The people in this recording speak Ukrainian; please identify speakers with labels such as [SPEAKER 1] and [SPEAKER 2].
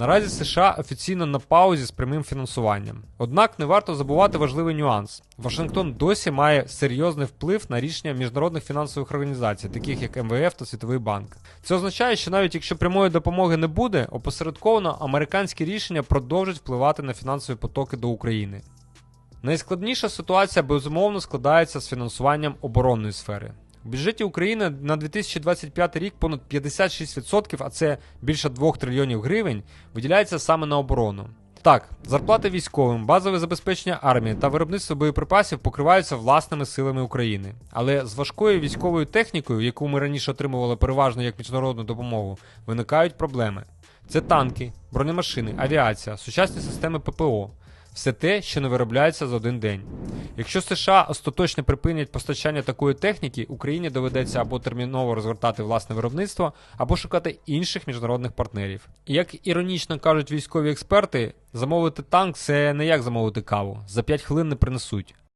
[SPEAKER 1] Наразі США офіційно на паузі з прямим фінансуванням. Однак не варто забувати важливий нюанс: Вашингтон досі має серйозний вплив на рішення міжнародних фінансових організацій, таких як МВФ та Світовий банк. Це означає, що навіть якщо прямої допомоги не буде, опосередковано американські рішення продовжать впливати на фінансові потоки до України. Найскладніша ситуація безумовно складається з фінансуванням оборонної сфери. У бюджеті України на 2025 рік понад 56%, а це більше 2 трильйонів гривень, виділяється саме на оборону. Так, зарплати військовим, базове забезпечення армії та виробництво боєприпасів покриваються власними силами України. Але з важкою військовою технікою, яку ми раніше отримували переважно як міжнародну допомогу, виникають проблеми. Це танки, бронемашини, авіація, сучасні системи ППО. Все те, що не виробляється за один день. Якщо США остаточно припинять постачання такої техніки, Україні доведеться або терміново розгортати власне виробництво, або шукати інших міжнародних партнерів. Як іронічно кажуть військові експерти, замовити танк це не як замовити каву. За 5 хвилин не принесуть.